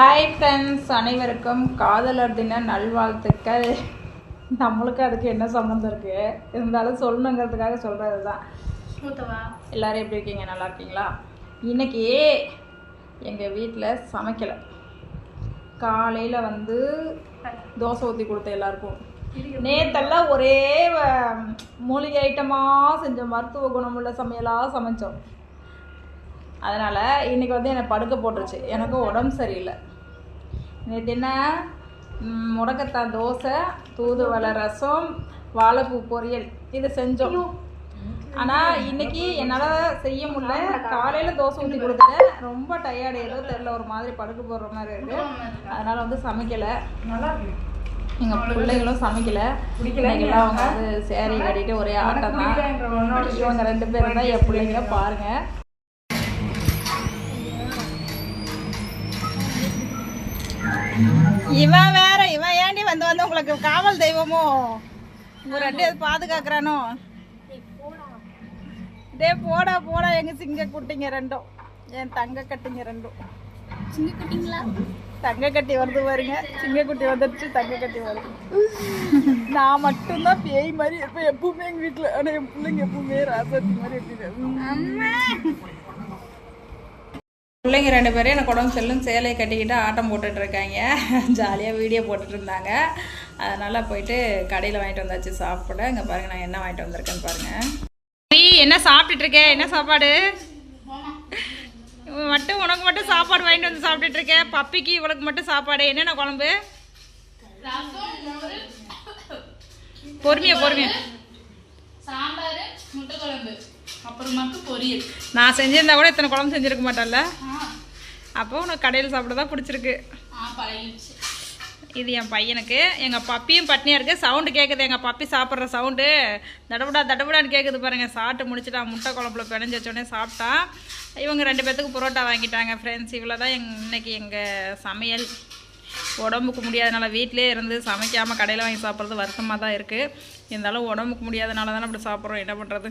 Hi friends அனைவருக்கும் காதலர் தின நல்வாழ்த்துக்கள். நம்மளுக்கு அதுக்கு என்ன சம்மந்தம் இருக்கு? இருந்தாலும் சொல்லணுங்கிறதுக்காக சொல்கிறது தான் எல்லாரும் எப்படி இருக்கீங்க? நல்லா இருக்கீங்களா? இன்னைக்கு எங்கள் வீட்டில் சமைக்கலை. காலையில் வந்து தோசை ஊற்றி கொடுத்தேன் எல்லாருக்கும். நேத்தெல்லாம் ஒரே மூலிகை ஐட்டமாக செஞ்ச மருத்துவ குணமுள்ள சமையலாக சமைச்சோம். அதனால் இன்னைக்கு வந்து என்னை படுக்க போட்டுருச்சு. எனக்கு உடம்பு சரியில்லை. நேற்று என்ன? முடக்கத்தான் தோசை தூதுவளை ரசம் வாழைப்பூ பொரியல். இது செஞ்சோம். ஆனால் இன்னைக்கு என்னால் செய்ய முடியல. காலையில் தோசை ஊற்றி கொடுத்துட்டேன். ரொம்ப டயர்டு ஏதோ தெரில ஒரு மாதிரி படுக்க போடுற மாதிரி இருக்கு. அதனால் வந்து சமைக்கலை. எங்கள் பிள்ளைங்களும் சமைக்கல. இன்னைக்கெல்லாம் அவங்க வந்து சேரீ கட்டிட்டு ஒரே ஆட்டம் தான் இவங்க ரெண்டு பேரும் தான் என் பிள்ளைங்க பாருங்க. இவன் வேற இவன் ஏண்டி வந்து வந்து உங்களுக்கு காவல் தெய்வமோ? உங்க ரெண்டு பாதுகாக்கிறானோ? டே போடா போடா எங்க சிங்க குட்டிங்க ரெண்டும். என் தங்க கட்டிங்க ரெண்டும். சிங்க குட்டிங்களா? தங்க கட்டி வருது பாருங்க. சிங்க குட்டி வந்துருச்சு தங்க கட்டி வருது. நான் மட்டும்தான் பேய் மாதிரி இருப்பேன் எப்பவுமே எங்க வீட்டுல ஆனா என் பிள்ளைங்க எப்பவுமே ராசாத்தி மாதிரி இருப்பீங்க பிள்ளைங்க ரெண்டு பேரும் எனக்கு உடம்பு செல்லும் சேலையை கட்டிக்கிட்டு ஆட்டம் போட்டுட்ருக்காங்க ஜாலியாக வீடியோ போட்டுட்ருந்தாங்க அதனால் போயிட்டு கடையில் வாங்கிட்டு வந்தாச்சு சாப்பிட. இங்கே பாருங்கள் நான் என்ன வாங்கிட்டு வந்திருக்கேன்னு பாருங்கள் நீ என்ன சாப்பிட்டுட்ருக்கே என்ன சாப்பாடு? மட்டும் உனக்கு மட்டும் சாப்பாடு வாங்கிட்டு வந்து சாப்பிட்டுட்ருக்கேன் பப்பிக்கு இவளுக்கு மட்டும் சாப்பாடு. என்னென்ன குழம்பு? பொறுமையா பொறுமையா. அப்புறமாக்கு பொரியல். நான் செஞ்சிருந்தா கூட இத்தனை குழம்பு செஞ்சிருக்க மாட்டேன்ல. அப்போ உனக்கு கடையில் சாப்பிட தான் பிடிச்சிருக்கு இது என் பையனுக்கு. எங்கள் பப்பியும் பட்னியாக இருக்குது சவுண்டு கேட்குது எங்கள் பப்பி சாப்பிட்ற சவுண்டு. தடபுடா தடபுடான்னு கேட்குது பாருங்கள் சாப்பிட்டு முடிச்சுட்டான் முட்டை குழம்புல பிணைஞ்சு வச்சோடனே சாப்பிட்டான் இவங்க ரெண்டு பேர்த்துக்கு புரோட்டா வாங்கிட்டாங்க ஃப்ரெண்ட்ஸ் இவ்வளோ தான் எங் இன்னைக்கு எங்கள் சமையல். உடம்புக்கு முடியாதனால வீட்டிலே இருந்து சமைக்காமல் கடையில் வாங்கி சாப்பிட்றது வருத்தமாக தான் இருக்குது இருந்தாலும் உடம்புக்கு முடியாதனால தானே அப்படி சாப்பிட்றோம். என்ன பண்ணுறது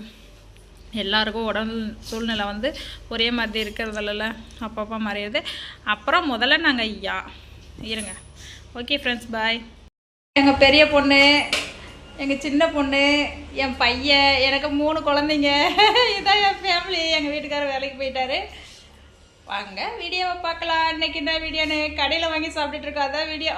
எல்லாருக்கும் உடல் சூழ்நிலை வந்து ஒரே மாதிரி இருக்கிறதில்ல அப்பப்போ மறையுது அப்புறம் முதல்ல நாங்கள் யா இருங்க. ஓகே ஃப்ரெண்ட்ஸ் பாய் எங்கள் பெரிய பொண்ணு எங்கள் சின்ன பொண்ணு என் பையன் எனக்கு மூணு குழந்தைங்க. இதான் என் ஃபேமிலி எங்கள் வீட்டுக்காரர் வேலைக்கு போயிட்டாரு. வாங்க வீடியோவை பார்க்கலாம். இன்னைக்கு என்ன வீடியோன்னு கடையில் வாங்கி சாப்பிட்டுட்டு இருக்கோம் அதான் வீடியோ